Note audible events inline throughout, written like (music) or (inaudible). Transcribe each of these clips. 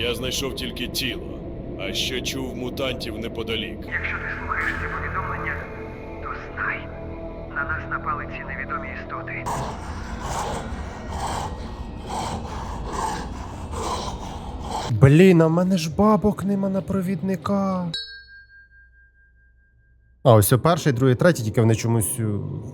Я знайшов тільки тіло, а ще чув мутантів неподалік. Якщо ти слухаєш ці повідомлення, то знай, на нас напали ці невідомі істоти. Блін, а в мене ж бабок нема на провідника. А, ось перший, другий, третій, тільки вони чомусь е,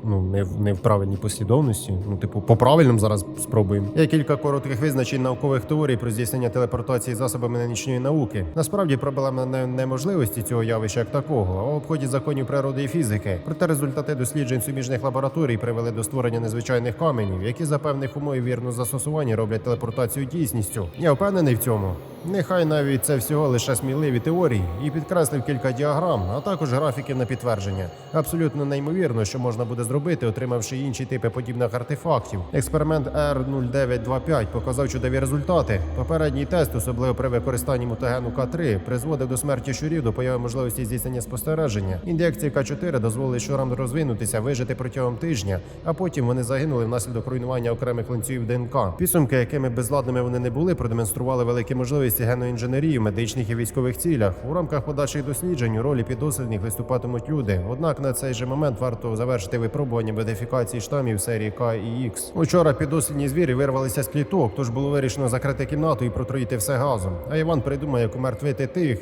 ну, не, в- не в правильній послідовності. Ну, типу, по правильному зараз спробуємо. Є кілька коротких визначень наукових теорій про здійснення телепортації засобами нічної науки. Насправді проблема не неможливості цього явища як такого, а в обході законів природи і фізики. Проте результати досліджень суміжних лабораторій привели до створення незвичайних каменів, які за певних умов і вірного застосування роблять телепортацію дійсністю. Я впевнений в цьому. Нехай навіть це всього лише сміливі теорії і підкреслив кілька діаграм, а також графіків на підтвердження. Абсолютно неймовірно, що можна буде зробити, отримавши інші типи подібних артефактів. Експеримент R0925 показав чудові результати. Попередній тест, особливо при використанні мутагену К3, призводив до смерті щурів до появи можливості здійснення спостереження. Ін'єкції К4 дозволили щурам розвинутися, вижити протягом тижня, а потім вони загинули внаслідок руйнування окремих ланцюгів ДНК. Підсумки, якими безладними вони не були, продемонстрували великі можливості геноінженерії в медичних і військових цілях. У рамках подальших досліджень у ролі піддослідних виступатимуть люди. Однак на цей же момент варто завершити випробування модифікації штамів серії К і Х. Учора підослідні звірі вирвалися з кліток, тож було вирішено закрити кімнату і протруїти все газом. А Іван придумає, як умертвити тих.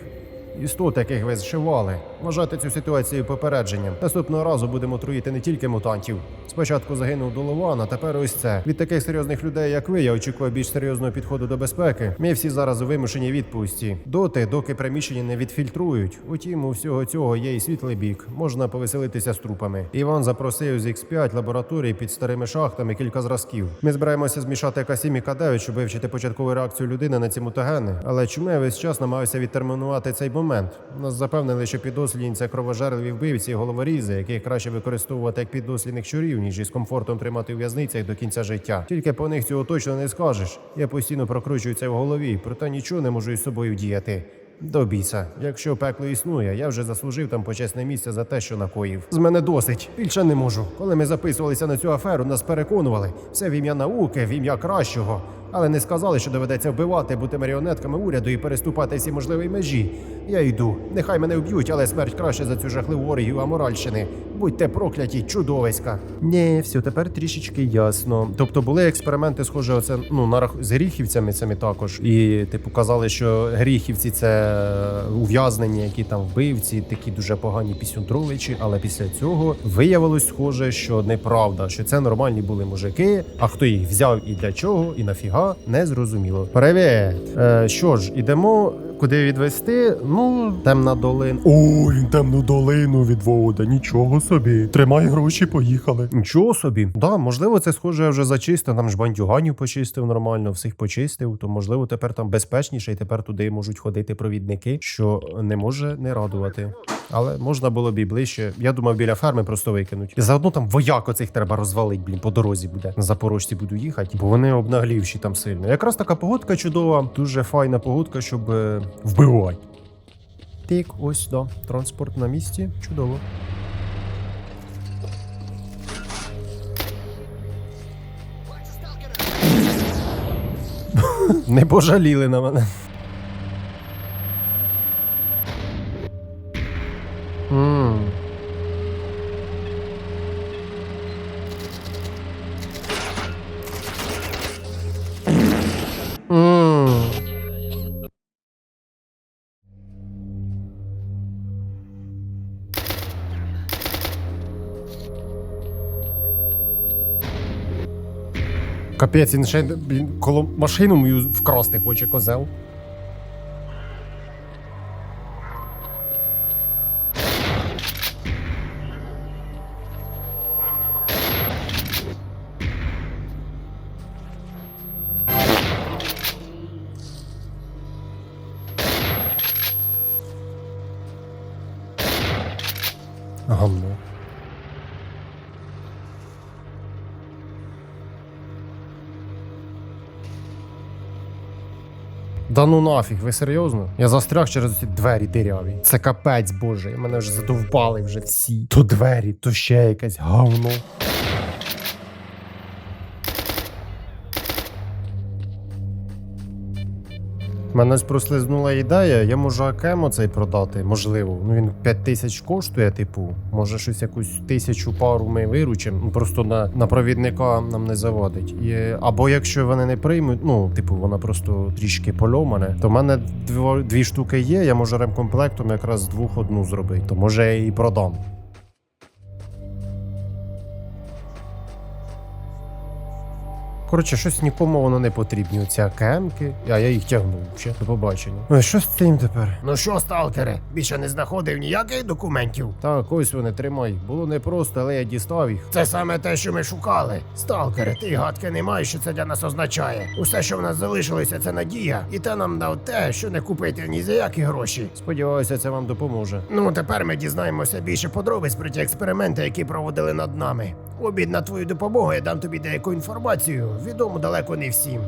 Істот, яких ви зшивали, вважати цю ситуацію попередженням. Наступного разу будемо труїти не тільки мутантів. Спочатку загинув Долован, а тепер ось це. Від таких серйозних людей, як ви, я очікую більш серйозного підходу до безпеки. Ми всі зараз у вимушеній відпустці. Доти, доки приміщення не відфільтрують. Утім, у всього цього є і світлий бік. Можна повеселитися з трупами. Іван запросив з X5 лабораторії під старими шахтами кілька зразків. Ми збираємося змішати К7 і К9, щоб вивчити початкову реакцію людини на ці мутагени. Але чому я весь час намагаюся відтермінувати цей момент? Нас запевнили, що підослідні це кровожерливі вбивці і головорізи, яких краще використовувати як підослідних щурів, ніж із комфортом тримати у в'язницях до кінця життя. Тільки по них цього точно не скажеш. Я постійно прокручую це в голові, проте нічого не можу із собою вдіяти. До біса, якщо пекло існує, я вже заслужив там почесне місце за те, що накоїв. З мене досить. Більше не можу. Коли ми записувалися на цю аферу, нас переконували все в ім'я науки, в ім'я кращого. Але не сказали, що доведеться вбивати, бути маріонетками уряду і переступати всі можливі межі. Я йду. Нехай мене вб'ють, але смерть краще за цю жахливу оргію аморальщини. Будьте прокляті, чудовиська. Ні, все тепер трішечки ясно. Тобто були експерименти, схоже, оце ну на рах- з гріхівцями цими також. І типу казали, що гріхівці це ув'язнені, які там вбивці, такі дуже погані пісюндровичі. Але після цього виявилось схоже, що неправда, що це нормальні були мужики. А хто їх взяв і для чого, і нафіга, не зрозуміло. Привіт! Е, що ж, ідемо. Куди відвести? Ну, темна долина. Ой, темну долину відвода, нічого собі. Тримай гроші, поїхали. Нічого собі. Да, можливо, це схоже я вже зачистив. Там ж бандюганів почистив нормально, всіх почистив. То можливо тепер там безпечніше, і тепер туди можуть ходити провідники, що не може не радувати. Але можна було б і ближче. Я думав, біля ферми просто викинуть. І заодно там вояк оцих треба розвалить, блін, по дорозі буде. На запорожці буду їхати, бо вони обнаглівші там сильно. Якраз така погодка чудова, дуже файна погодка, щоб е, Вбивай. Тик, ось да, транспорт на місці. Чудово. (laughs) Не пожаліли на мене. М. Капець, він ще блін, коло машину мою вкрасти хоче козел. Гамно. Да ну нафіг, ви серйозно? Я застряг через ці двері диряві. Це капець боже, мене вже задовбали вже всі. То двері, то ще якесь говно. Мене ж прослизнула ідея, я можу Акемо цей продати, можливо. Ну він 5 тисяч коштує, типу. Може щось якусь тисячу пару ми виручимо. Ну просто на, на провідника нам не заводить. І, або якщо вони не приймуть, ну, типу, вона просто трішки польомане, то в мене дві, дві штуки є, я можу ремкомплектом якраз з двох одну зробити. То може я і продам. Коротше, щось нікому воно не потрібні. Оці АКМки, а я їх тягнув ще до побачення. Ой, що з цим тепер? Ну що, сталкере, більше не знаходив ніяких документів. Так, ось вони тримай. Було непросто, але я дістав їх. Це саме те, що ми шукали. Сталкере, ти гадки не маєш, що це для нас означає. Усе, що в нас залишилося, це надія. І те нам дав те, що не купити ні за які гроші. Сподіваюся, це вам допоможе. Ну, тепер ми дізнаємося більше подробиць про ті експерименти, які проводили над нами. Обід на твою допомогу я дам тобі деяку інформацію, відому далеко не всім.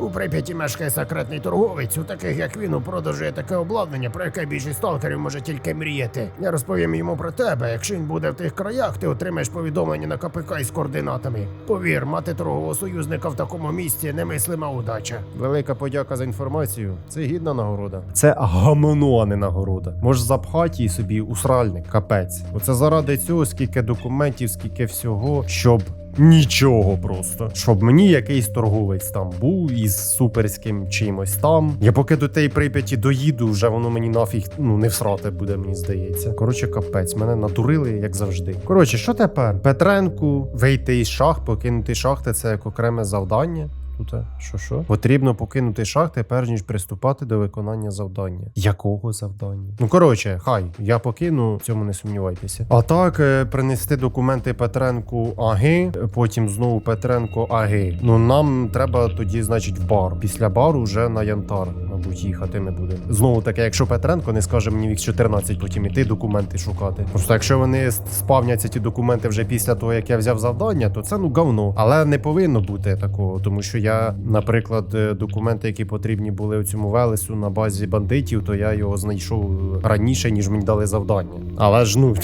У Прип'яті мешкає секретний торговець, у таких як він у продажу є таке обладнання, про яке більшість сталкерів може тільки мріяти. Я розповім йому про тебе. Якщо він буде в тих краях, ти отримаєш повідомлення на КПК із координатами. Повір, мати торгового союзника в такому місці немислима удача. Велика подяка за інформацію. Це гідна нагорода. Це гамоно, а не нагорода. Можеш запхати собі у сральник, капець. Оце заради цього, скільки документів, скільки всього, щоб. Нічого просто, щоб мені якийсь торговець там був із суперським чимось там. Я поки до тієї прип'яті доїду, вже воно мені нафіг ну не всрати буде, мені здається. Коротше, капець, мене натурили, як завжди. Коротше, що тепер? Петренку вийти із шахт, покинути шахти це як окреме завдання. Тут е, що що? Потрібно покинути шахти, перш ніж приступати до виконання завдання. Якого завдання? Ну коротше, хай я покину, в цьому не сумнівайтеся. А так, е, принести документи Петренку Аги, потім знову Петренко Аги. Ну нам треба тоді, значить, в бар. Після бару вже на Янтар, мабуть, їхати ми будемо. Знову таки, якщо Петренко не скаже мені вік 14, потім іти документи шукати. Просто якщо вони спавняться ті документи вже після того, як я взяв завдання, то це ну говно. Але не повинно бути такого, тому що я, наприклад, е, документи, які потрібні були у цьому велесу на базі бандитів, то я його знайшов раніше, ніж мені дали завдання. Але ж ну.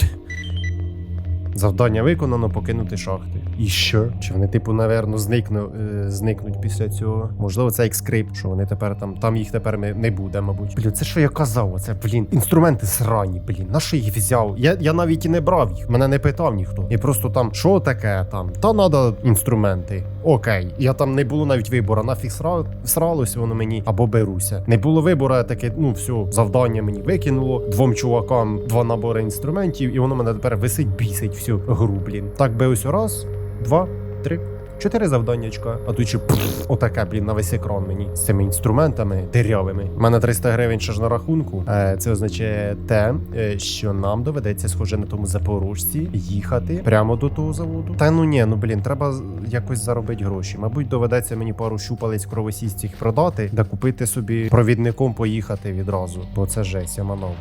Завдання виконано покинути шахти. І що? Чи вони, типу, наверно, зникну, е, зникнуть після цього? Можливо, це як скрипт, що вони тепер там, там їх тепер не, не буде, мабуть. Блін, це що я казав? Оце, блін, інструменти срані, блін. На що їх взяв? Я, я навіть і не брав їх, мене не питав ніхто. І просто там, що таке там? Та надо інструменти. Окей. Я там не було навіть вибору. Нафіг сра... сралося воно мені або беруся. Не було вибору, я таке, ну все, завдання мені викинуло. Двом чувакам два набори інструментів, і воно мене тепер висить, бісить всю гру, блін. Так би ось раз, два, три. Чотири завданнячка, а тут ще отаке, блін, на весь екран мені з цими інструментами дирявими. У мене 300 гривень ще ж на рахунку. Е, це означає те, е, що нам доведеться, схоже на тому запорожці, їхати прямо до того заводу. Та ну ні, ну блін, треба якось заробити гроші. Мабуть, доведеться мені пару щупалець кровосісців продати та купити собі провідником поїхати відразу. Бо це жесть, я манав.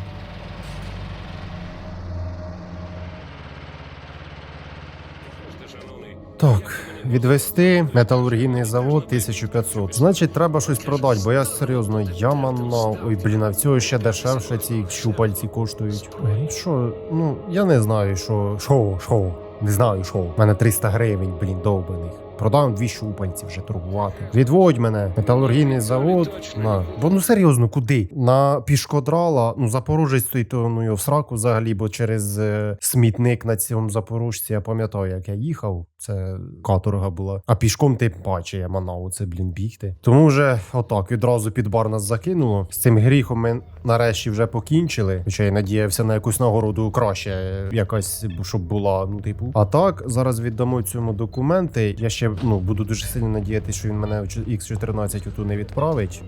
Так, відвести металургійний завод 1500. Значить, треба щось продати, бо я серйозно я манав. Ой, блін, а в цього ще дешевше ці щупальці коштують. Ой, що, ну я не знаю, що. шоу, шоу. Не знаю, що. У мене 300 гривень, блін, довбаних. Продам дві щупальці вже торгувати. Відводь мене, металургійний завод. На. Бо ну серйозно, куди? На пішкодрала, ну запорожець стоїть, то ну його в сраку взагалі, бо через е, смітник на цьому запорожці я пам'ятаю, як я їхав. Це каторга була. А пішком тим паче я манав оце, блін, бігти. Тому вже отак відразу під бар нас закинуло. З цим гріхом ми нарешті вже покінчили. Хоча я надіявся на якусь нагороду краще, е, якась, щоб була, ну типу. А так, зараз віддамо цьому документи. Я ще ну буду дуже сильно надіятися, що він мене в X14 оту не відправить.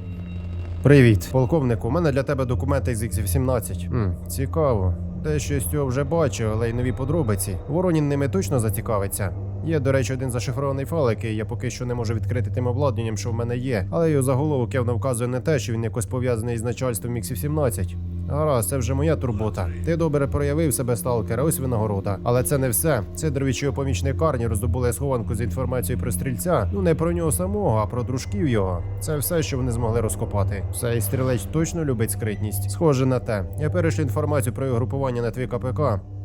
Привіт, полковнику. У мене для тебе документи з X18. Хм, цікаво. Дещо з цього вже бачу, але й нові подробиці. Воронін ними точно зацікавиться. Є, до речі, один зашифрований файл, який я поки що не можу відкрити тим обладнанням, що в мене є. Але його заголовок явно вказує не те, що він якось пов'язаний з начальством X17. Гаразд, це вже моя турбота. Ти добре проявив себе, сталкера, ось винагорода. Але це не все. Це дровічого помічник Карні роздобули схованку з інформацією про стрільця. Ну не про нього самого, а про дружків його. Це все, що вони змогли розкопати. Цей стрілець точно любить скритність. Схоже на те. Я перейшлю інформацію про його групування на твій КПК.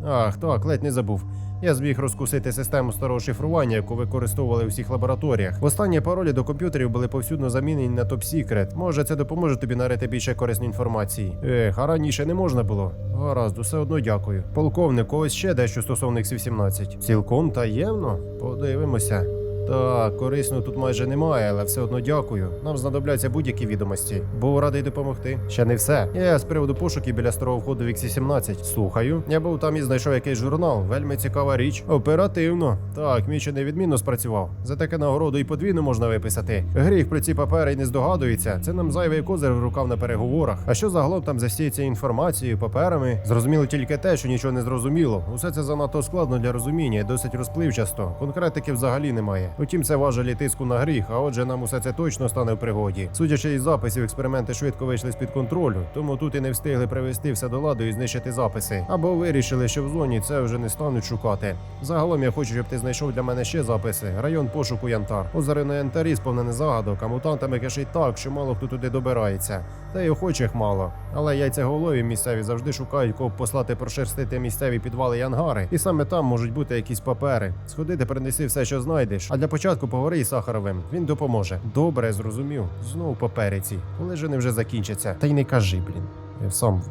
Ах, так, ледь не забув. Я зміг розкусити систему старого шифрування, яку використовували у всіх лабораторіях. Останні паролі до комп'ютерів були повсюдно замінені на топ-сікрет. Може, це допоможе тобі нарити більше корисної інформації. Ех, а раніше не можна було. Гаразд, усе одно дякую. Полковник, ось ще дещо стосовно X-17. Цілком таємно? Подивимося. Так, корисно тут майже немає, але все одно дякую. Нам знадобляться будь-які відомості. Був радий допомогти. Ще не все. Я з приводу пошуків біля старого входу в X-17. Слухаю. Я був там і знайшов якийсь журнал. Вельми цікава річ. Оперативно. Так, ще невідмінно спрацював. За таке нагороду і подвійну можна виписати. Гріх про ці папери й не здогадується. Це нам зайвий козир в рукав на переговорах. А що загалом там за всією цією інформацією, паперами? Зрозуміло тільки те, що нічого не зрозуміло. Усе це занадто складно для розуміння, і досить розпливчасто. Конкретики взагалі немає. Утім, це важелі тиску на гріх, а отже, нам усе це точно стане в пригоді. Судячи із записів, експерименти швидко вийшли з під контролю, тому тут і не встигли привести все до ладу і знищити записи. Або вирішили, що в зоні це вже не стануть шукати. Загалом я хочу, щоб ти знайшов для мене ще записи. Район пошуку Янтар. Озеро на Янтарі сповнене загадок, а мутантами кишить так, що мало хто туди добирається. Та й охочих мало. Але яйцеголові місцеві завжди шукають кого послати прошерстити місцеві підвали і ангари. І саме там можуть бути якісь папери. Сходити, принеси все, що знайдеш. А для початку поговори із Сахаровим. Він допоможе. Добре, зрозумів. Знову папериці. Коли ж вони вже закінчаться? Та й не кажи, блін. Я сам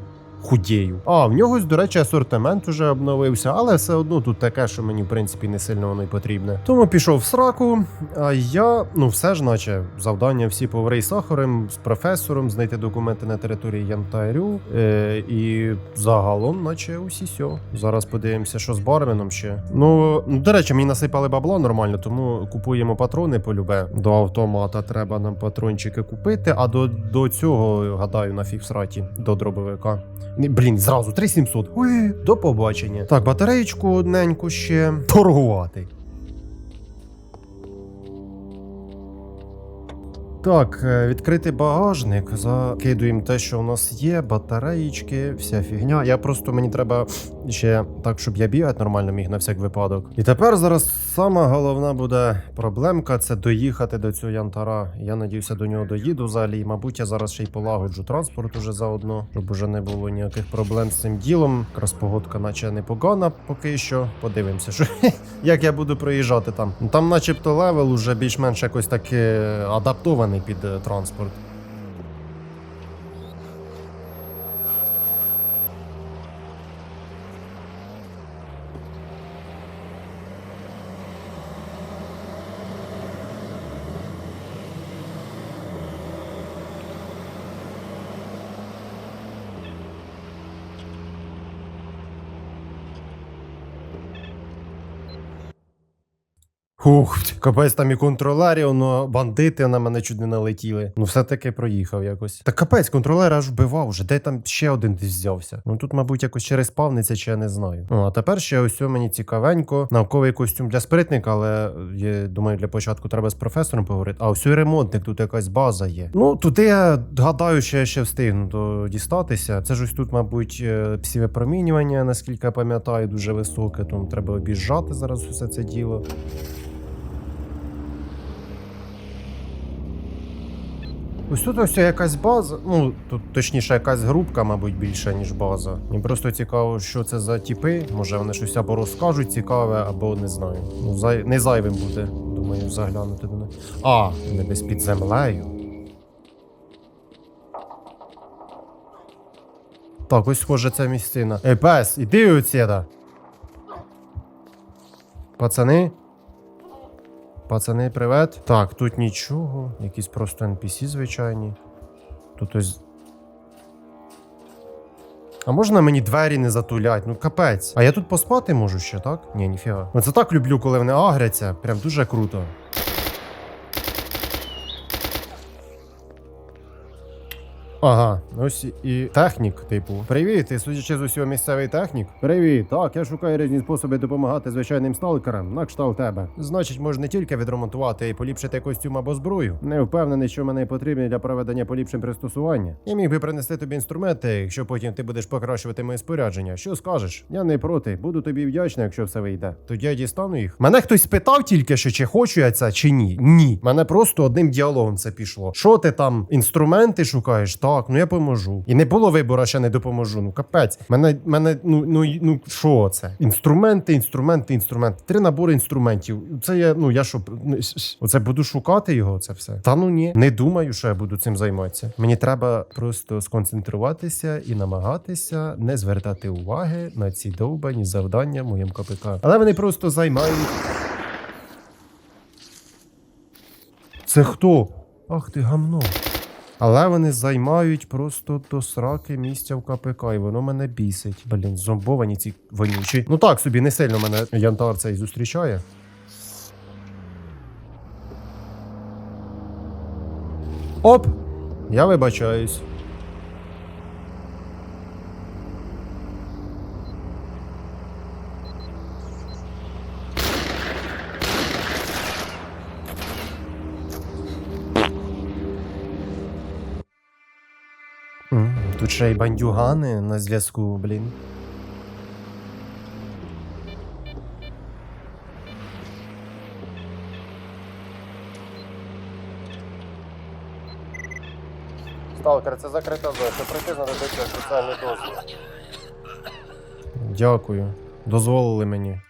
худію. А, в нього, до речі, асортимент уже обновився, але все одно тут таке, що мені, в принципі, не сильно воно й потрібне. Тому пішов в сраку, а я, ну все ж, наче, завдання всі повари сахарем, з професором, знайти документи на території Янтарю. Е, і загалом, наче усі сьо. Зараз подивимося, що з барменом ще. Ну, до речі, мені насипали бабла нормально, тому купуємо патрони полюбе. До автомата треба нам патрончики купити, а до, до цього, гадаю, на фіксраті, до дробовика. Блін, зразу 3700. Ой, до побачення. Так, батареєчку одненьку ще торгувати. Так, е, відкрити багажник, закидуємо те, що у нас є, батареїчки, вся фігня. Я просто мені треба ще так, щоб я бігати нормально міг на всяк випадок. І тепер зараз сама головна буде проблемка це доїхати до цього янтара. Я надіюся, до нього доїду взагалі. І, мабуть, я зараз ще й полагоджу транспорт уже заодно, щоб уже не було ніяких проблем з цим ділом. Якраз погодка, наче непогана поки що. Подивимося, що (laughs) як я буду проїжджати там. Там, начебто, левел уже більш-менш якось таки адаптований під е, транспорт. Ух, капець там і контролерів, но бандити на мене чуть не налетіли. Ну все-таки проїхав якось. Та капець, контролер аж вбивав уже. Де там ще один десь взявся? Ну тут, мабуть, якось через спавниться, чи я не знаю. Ну а тепер ще ось мені цікавенько. Науковий костюм для спритника, але я думаю, для початку треба з професором поговорити. А ось і ремонтник, тут якась база є. Ну туди я гадаю, що я ще встигну до дістатися. Це ж ось тут, мабуть, е, псівипромінювання, наскільки я пам'ятаю, дуже високе. Тому треба обіжжати зараз усе це діло. Ось тут ось якась база. Ну, тут точніше якась групка, мабуть, більше, ніж база. Мені просто цікаво, що це за тіпи. Може вони щось або розкажуть цікаве, або не знаю. Ну, зай... не зайвим буде, думаю, заглянути до них. А, не десь під землею. Так, ось схоже ця місцина. Ей, пес, іди отсюда. Пацани. Пацани, привет. Так, тут нічого. Якісь просто NPC звичайні. Тут ось. А можна мені двері не затулять? Ну капець. А я тут поспати можу ще, так? Ні, ніфіга. Оце так люблю, коли вони агряться. Прям дуже круто. Ага, ось і технік, типу. Привіт, ти судячи з усього місцевий технік? Привіт, так, я шукаю різні способи допомагати звичайним сталкерам, на кшталт тебе. Значить, можна не тільки відремонтувати і поліпшити костюм або зброю. Не впевнений, що мене потрібні для проведення поліпшень пристосування. Я міг би принести тобі інструменти, якщо потім ти будеш покращувати моє спорядження. Що скажеш? Я не проти, буду тобі вдячний, якщо все вийде. Тоді я дістану їх. Мене хтось спитав тільки, що чи хочу я це, чи ні. Ні. Мене просто одним діалогом це пішло. Що ти там інструменти шукаєш? Так, ну я поможу. І не було вибору, ще не допоможу. Ну капець. Мене, мене, ну, ну, ну що це? Інструменти, інструменти, інструменти. Три набори інструментів. Це я, ну я що, ну, оце буду шукати його, це все. Та ну ні, не думаю, що я буду цим займатися. Мені треба просто сконцентруватися і намагатися не звертати уваги на ці довбані завдання в моєму КПК. Але вони просто займають. Це хто? Ах ти гамно. Але вони займають просто до сраки місця в КПК, і воно мене бісить. Блін, зомбовані ці вонючі. Ну так собі не сильно мене янтар цей зустрічає. Оп! Я вибачаюсь. Тут ще й бандюгани на зв'язку, блін. Сталкер, це закрита зона. Що прийти знадобиться спеціальний дозвіл. Дякую. Дозволили мені.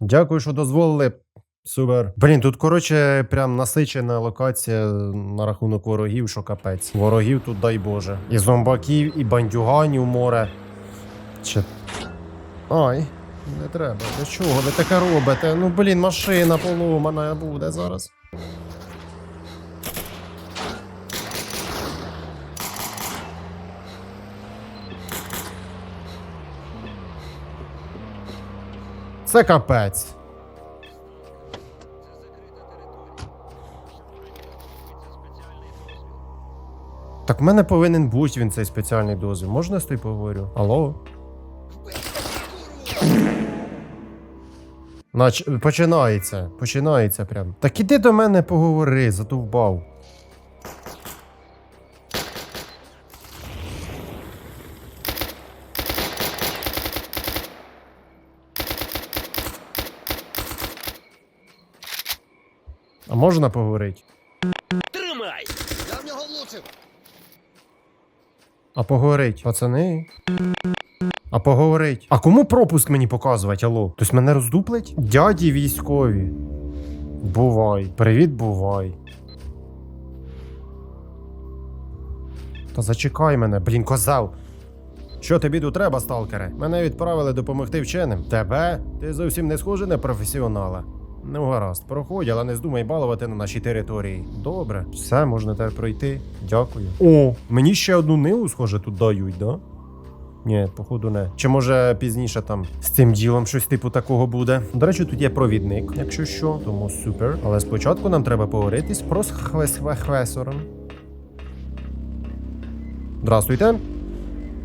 Дякую, що дозволили. Супер. Блін, тут, коротше, прям насичена локація на рахунок ворогів, що капець. Ворогів тут, дай Боже. І зомбаків, і бандюганів море. Чи... Ай, не треба. Для чого ви таке робите? Ну, блін, машина поломана буде зараз. Це капець. Так в мене повинен бути він цей спеціальний дозвіл. Можна я з тобою поговорю? Алло? Нач... Починається. Починається прям. Так іди до мене поговори, задовбав. А можна поговорити? Тримай! Я в нього влучив! А поговорить, пацани. А поговорить. А кому пропуск мені показувати, алло? Хтось мене роздуплить? Дяді військові. Бувай. Привіт, бувай. Та зачекай мене, блін, козел. Що тобі тут треба, сталкере? Мене відправили допомогти вченим. Тебе? Ти зовсім не схожий на професіонала. Ну, гаразд, проходь, але не здумай балувати на нашій території. Добре, все, можна тебе пройти. Дякую. О, мені ще одну ниву, схоже, тут дають, да? Ні, походу не. Чи може пізніше там з цим ділом щось типу такого буде. До речі, тут є провідник, якщо що, тому супер. Але спочатку нам треба поговоритись про хвесором. Здравствуйте.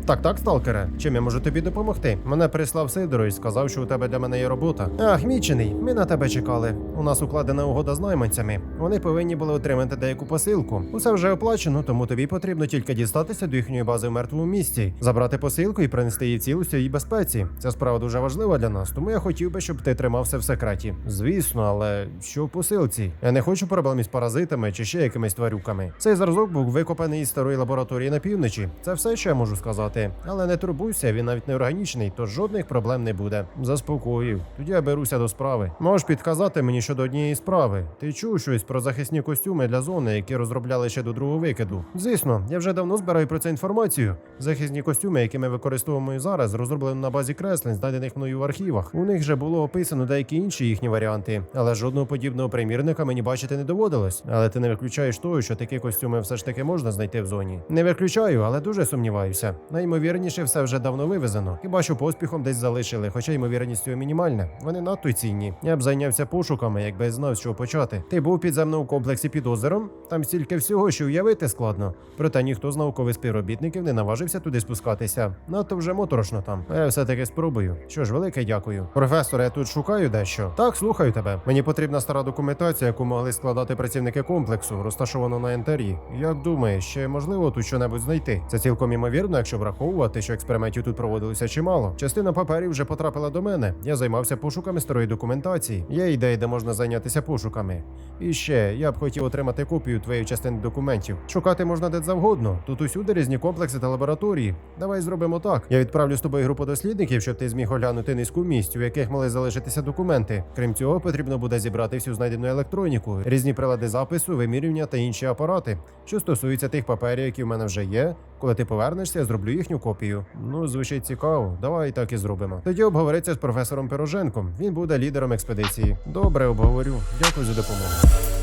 Так, так, сталкере. Чим я можу тобі допомогти? Мене прислав Сидорович, сказав, що у тебе для мене є робота. Ах, мічений, ми на тебе чекали. У нас укладена угода з найманцями. Вони повинні були отримати деяку посилку. Усе вже оплачено, тому тобі потрібно тільки дістатися до їхньої бази в мертвому місті, забрати посилку і принести її цілості і безпеці. Ця справа дуже важлива для нас, тому я хотів би, щоб ти тримався в секреті. Звісно, але що в посилці? Я не хочу проблем із паразитами чи ще якимись тварюками. Цей зразок був викопаний із старої лабораторії на півночі. Це все, що я можу сказати. Але не турбуйся, він навіть не органічний, тож жодних проблем не буде. Заспокоїв. Тоді я беруся до справи. Можеш підказати мені щодо однієї справи. Ти чув щось про захисні костюми для зони, які розробляли ще до другого викиду? Звісно, я вже давно збираю про це інформацію. Захисні костюми, які ми використовуємо і зараз, розроблені на базі креслень, знайдених мною в архівах. У них же було описано деякі інші їхні варіанти, але жодного подібного примірника мені бачити не доводилось. Але ти не виключаєш того, що такі костюми все ж таки можна знайти в зоні. Не виключаю, але дуже сумніваюся. Найімовірніше, все вже давно вивезено. Хіба що поспіхом десь залишили, хоча ймовірність цього мінімальна. Вони надто цінні. Я б зайнявся пошуками, якби знав, з чого почати. Ти був у підземному комплексі під озером? Там стільки всього, що уявити складно. Проте ніхто з наукових співробітників не наважився туди спускатися. Надто вже моторошно там. А я все-таки спробую. Що ж, велике дякую. Професоре, я тут шукаю дещо. Так, слухаю тебе. Мені потрібна стара документація, яку могли складати працівники комплексу, розташовано на інтері. Як думаєш, ще можливо тут що-небудь знайти? Це цілком імовірно, якщо врахувати. Враховувати, що експериментів тут проводилося чимало. Частина паперів вже потрапила до мене. Я займався пошуками старої документації. Є ідеї, де можна зайнятися пошуками. І ще я б хотів отримати копію твоєї частини документів. Шукати можна де завгодно. Тут усюди різні комплекси та лабораторії. Давай зробимо так. Я відправлю з тобою групу дослідників, щоб ти зміг оглянути низку місць, у яких мали залишитися документи. Крім цього, потрібно буде зібрати всю знайдену електроніку, різні прилади запису, вимірювання та інші апарати. Що стосується тих паперів, які в мене вже є. Коли ти повернешся, я зроблю їхню копію. Ну, звучить цікаво. Давай так і зробимо. Тоді обговориться з професором Пироженком. Він буде лідером експедиції. Добре, обговорю. Дякую за допомогу.